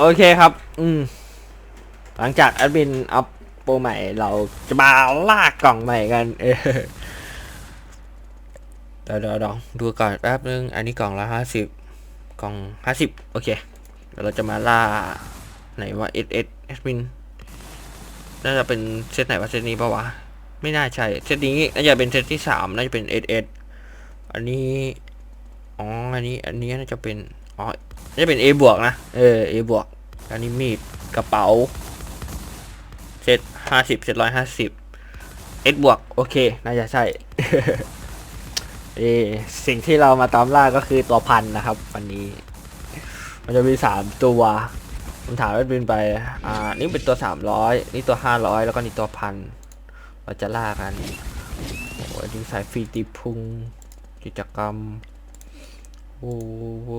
โอเคครับ อืม หลังจากแอดมินอัพโปรใหม่ เราจะมาลากกล่องใหม่กัน เออเดี๋ยวเดี๋ยวดูก่อนแป๊บนึง อันนี้กล่องละห้าสิบกล่องห้าสิบโอเค เดี๋ยวเราจะมาล่าไหนว่าเอสเอสแอดมินน่าจะเป็นเซตไหนวะเซตนี้ปะวะ ไม่น่าใช่ เซตนี้น่าจะเป็นเซตที่สามน่าจะเป็นเอสเอสอันนี้ อ๋อ อันนี้ อันนี้น่าจะเป็น อ๋อ จะเป็น A บวกนะ เออ A บวก อันนี้มีดกระเป๋าเซตห้าสิบเซตร้อยห้าสิบ S บวก โอเค น่าจะใช่เอสิ่งที่เรามาตามล่าก็คือตัวพันนะครับ วันนี้ มันจะมีสามตัวผมถามว่าบินไป อ่า นี่เป็นตัวสามร้อยนี่ตัวห้าร้อยแล้วก็นี่ตัวพัน เราจะล่ากันโอ้ยดึงสายฟรีตีพุง กิจกรรม โอ้โห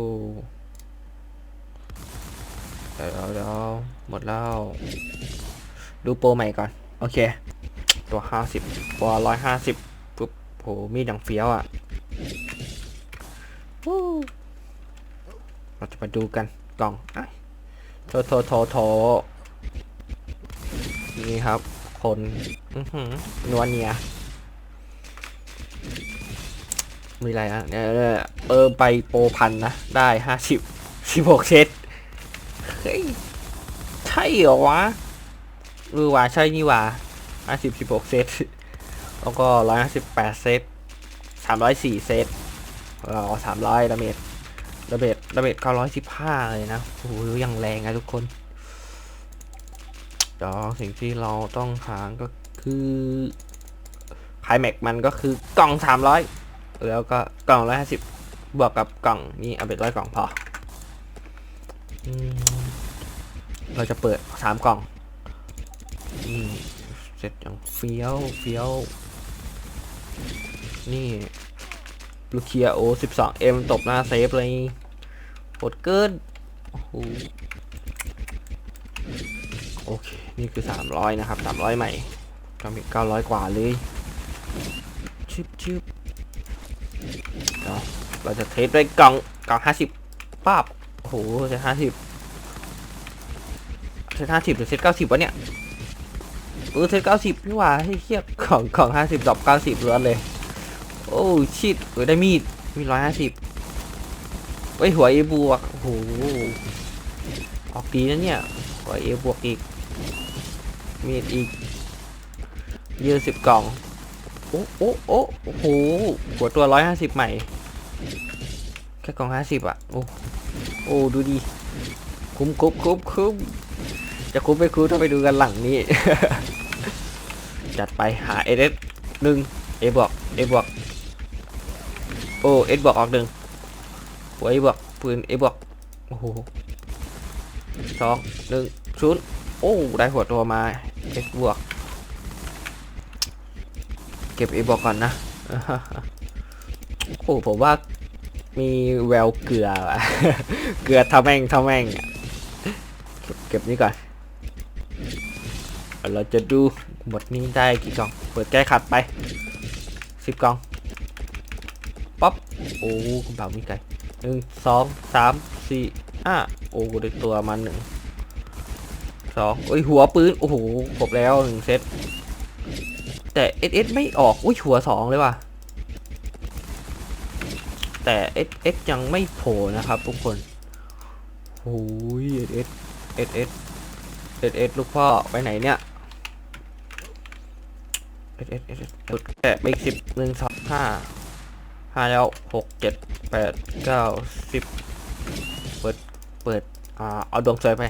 ดี๋ยวเดี๋ยวหมดแล้ว ดูโปรใหม่ก่อน โอเค ตัวห้าสิบตัวร้อยห้าสิบปุ๊บโหมีดดังเฟี้ยวอะเราจะมาดูกันกล่องอะโถโถโถโถนี่ครับ คนอื้อหือนวลเนียมีอะไรอะเออไปโปรพันนะ ได้ห้าสิบสิบหกเซต เฮ้ย ใช่เหรอวะเออว่าใช่นี่ว่าห้าสิบสิบหกเซต แล้วก็ร้อยห้าสิบแปดเซตสามร้อยสี่เซตเราสามร้อยดาเมจดาเมจดาเมจเก้าร้อยสิบห้าเลยนะโอ้โหยังแรงอะทุกคนเดี๋ยวสิ่งที่เราต้องหาก็คือไคลแม็กมันก็คือกล่องสามร้อยแล้วก็กล่องละห้าสิบบวกกับกล่องนี่เอาเป็นร้อยกล่องพออืม เราจะเปิดสามกล่องอืมเสร็จอย่างเฟี้ยวเฟี้ยว นี่ลูเคียโอสิบสองเอ็มตบหน้าเซฟเลยโหดเกินโอ้โหโอเค นี่คือสามร้อยนะครับสามร้อยใหม่ก็มีเก้าร้อยกว่าเลย ชึบชึบเราจะเทสด้วยกล่องกล่องห้าสิบป้าบโอ้โหเซตห้าสิบ เซตห้าสิบหรือเซตเก้าสิบวะเนี่ยเออเซตเก้าสิบพี่ว่าให้เทียบกล่องกล่องห้าสิบดอกเก้าสิบล้วนเลย โอ้ชิดเออได้มีดมีร้อยห้าสิบเฮ้ยหัวเอบวกโอ้โหออกดีนะเนี่ยหัวเอบวกอีก มีดอีกยี่สิบกล่องโอ้โอ้โอ้โอ้โหหัวตัวร้อยห้าสิบใหม่แค่กล่องห้าสิบอะโอ้โอ้ดูดีคุ้มคุ้มคุ้มคุ้ม จะคุ้มไม่คุ้มถ้าไปดูกันหลังนี้ จัดไปหาเอสหนึ่งเอบวกเอบวกโอเอสบวกออกหนึ่งหัวเอบวกปืนเอบวกโอ้โหสองหนึ่งศูนย์โอ้ได้หัวตัวมาเอสบวกเก็บเอบอกก่อนนะโอ้ผมว่ามีแววเกลือ เกลือทำแม่งทำแม่ง เก็บนี่ก่อน เราจะดูหมดนี้ได้กี่กล่อง เปิดแก้ขัดไปสิบกล่อง ป๊อป โอ้คุณบ่าวมีไก่หนึ่งสองสามสี่ห้าโอ้ได้ตัวมาหนึ่งสองโอ้ยหัวปืน โอ้โหครบแล้วหนึ่งเซต แต่ SS ไม่ออก อุ้ยหัวสองเลยว่ะ แต่ SS ยังไม่โผล่นะครับทุกคนโอ้ย SS SS SS ลูกพ่อไปไหนเนี่ย SS SS แปดอีกสิบหนึ่งสองห้าห้าแล้วหกเจ็ดแปดเก้าสิบเปิดเปิดอ่าเอาดวงสวยไป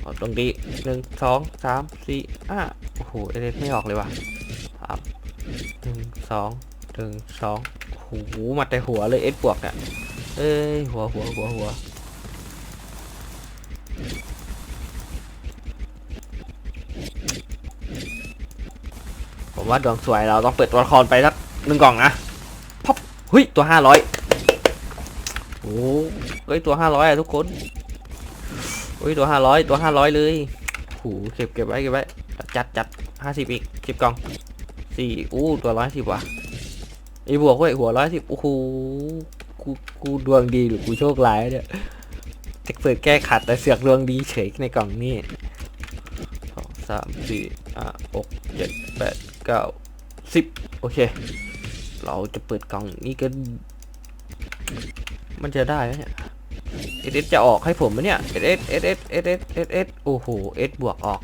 เอาตรงนี้หนึ่งสองสามสี่ห้าโอ้โหเอเดไม่ออกเลยว่ะสามหนึ่งสองหนึ่งสองโอ้โหมาแต่หัวเลยเอสบวกเนี่ยเอ้ยหัวหัวหัวหัว ว่าดวงสวยเราต้องเปิดตัวละครไปสักหนึ่งกล่องนะพับเฮ้ยตัวห้าร้อยโอ้เฮ้ยตัวห้าร้อยอะทุกคนอุ้ยตัวห้าร้อยตัวห้าร้อยเลยหูเก็บเก็บไว้เก็บไว้จัดจัดห้าสิบอีกสิบกล่องสี่อู้ตัวร้อยสิบว่ะไอ้บวกเว้ยหัวร้อยสิบโอ้โหกูกูดวงดีหรือกูโชคร้ายเนี่ยจะเปิดแก้ขัดแต่เสือกดวงดีเฉยในกล่องนี้สองสามสี่ห้าหกเจ็ดแปด เก้าสิบโอเค เราจะเปิดกล่องนี้กันมันจะได้ไหมเนี่ยเอสเจะออกให้ผมไหมเนี่ยเอสเอสเอสเอสเอสเอสเอสโอ้โหเอสบวกออก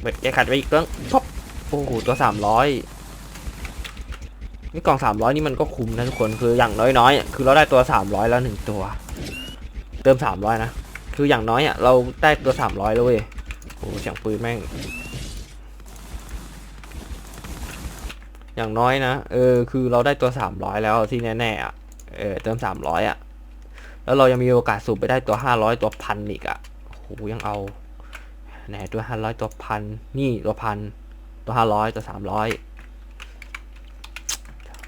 เปิดแกขัดไปอีกเครื่องป๊อปโอ้โหตัวสามร้อยนี่กล่องสามร้อยนี่มันก็คุ้มนะทุกคนคืออย่างน้อยๆคือเราได้ตัวสามร้อยแล้วหนึ่งตัว เติมสามร้อยนะคืออย่างน้อยอะเราได้ตัวสามร้อยแล้วเว้ยโอ้เสียงปืนแม่ง อย่างน้อยนะ เออ คือเราได้ตัวสามร้อยแล้วที่แน่ๆอะ เออ เติมสามร้อยอะ แล้วเรายังมีโอกาสสูบไปได้ตัวห้าร้อยตัวพันอีกอะโหยังเอาไหนตัวห้าร้อยตัวพันนี่ตัวพันตัวห้าร้อยตัวสามร้อย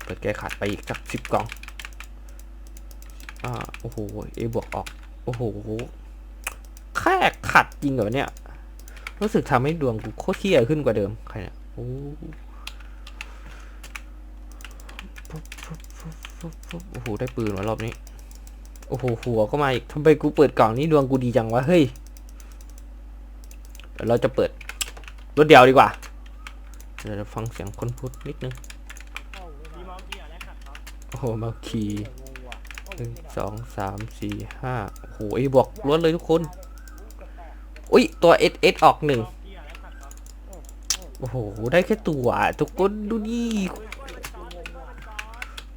เปิดแก้ขัดไปอีกสักสิบกล่อง อ่า โอ้โห เอบวกออก โอ้โห แค่ขัดจริงเหรอเนี่ย รู้สึกทำให้ดวงกูโคตรเที่ยขึ้นกว่าเดิม ใครเนี่ย โอ้ปุ๊บปุ๊บปุ๊บปุ๊บปุ๊บ โอ้โห ได้ปืนมารอบนี้ โอ้โห หัวก็มาอีกทำไมกูเปิดกล่องนี้ดวงกูดีจังวะ เฮ้ย เดี๋ยวเราจะเปิดรถเดียวดีกว่า เดี๋ยวฟังเสียงคนพูดนิดนึง โอ้โหมาขี่หนึ่งสองสามสี่ห้าโอ้โหไอ้บวกล้วนเลยทุกคน อุ้ย ตัวเอสเอสออกหนึ่งโอ้โห ได้แค่ตัวอะทุกคนดูดิ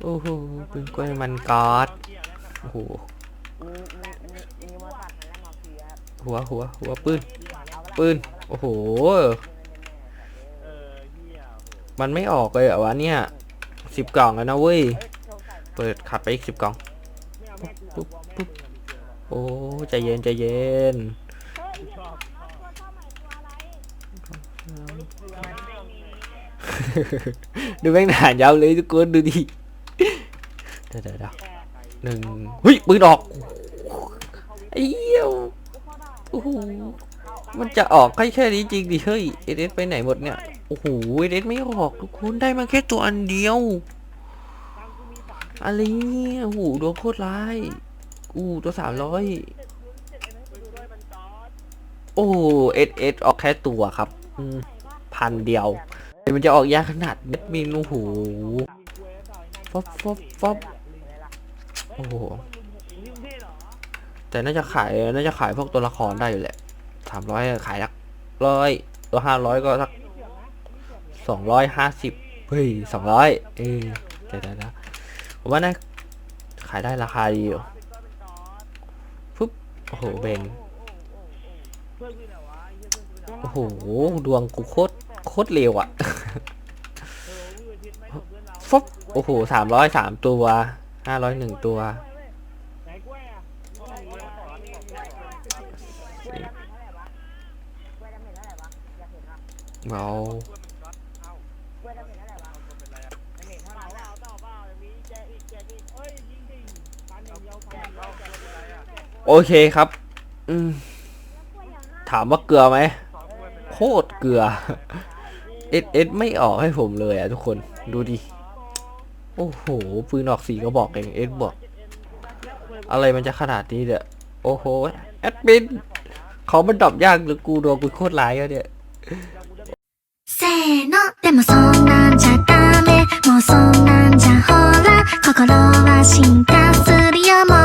โอ้โหปืนกล้วยมันก๊อดโอ้โหหัวหัวหัวปืนปืนโอ้โห มันไม่ออกเลยอะวะเนี่ยสิบกล่องแล้วนะเว้ย เปิดขัดไปอีกสิบกล่องปุ๊บปุ๊บโอ้ใจเย็นใจเย็นดูแม่งหานยาวเลยทุกคนดูดิ เดี๋ยวเดี๋ยวหนึ่งเฮ้ยปืนออกไอ้เหี้ยวโอ้โหมันจะออกแค่แค่นี้จริงดิเฮ้ยเอเดไปไหนหมดเนี่ยโอ้โหเอเดไม่ออกทุกคนได้มาแค่ตัวอันเดียวอะไรเนี่ยโอ้โหโดนโคตรร้ายอู้ตัวสามร้อยโอ้เอสเอสออกแค่ตัวครับอืพันเดียวมันจะออกยากขนาดเม็ดมินโอ้โหฟอบฟอบฟอบ โอ้โห แต่น่าจะขาย น่าจะขายพวกตัวละครได้อยู่แหละสามร้อยขายลักร้อยตัวห้าร้อยก็สักสองร้อยห้าสิบเฮ้ยสองร้อยเออเดี๋ยวเดี๋ยวเดี๋ยวผมว่าน่าขายได้ราคาดีอยู่ปุ๊บโอ้โหเบนโอ้โห ดวงกูโคตรโคตรเร็วอะเออกูเป็นพิษไม่ของเพื่อนเราฟบโอ้โหสามร้อยสามตัว ห้าร้อยหนึ่งตัวเอาโอเคครับ อืม ถามว่าเกลือไหม โคตรเกลือ เอ็ดเอ็ดไม่ออกให้ผมเลยอะทุกคน ดูดิ โอ้โหปืนออกสีก็บอกเองเอ็ดบอก อะไรมันจะขนาดนี้เด้อโอ้โหแอดมินเขามันดรอปยากหรือกูโดนกูโคตรร้ายแล้วเนี่ยせーのでもそんなんじゃダメもうそんなんじゃほら心は進化するよもう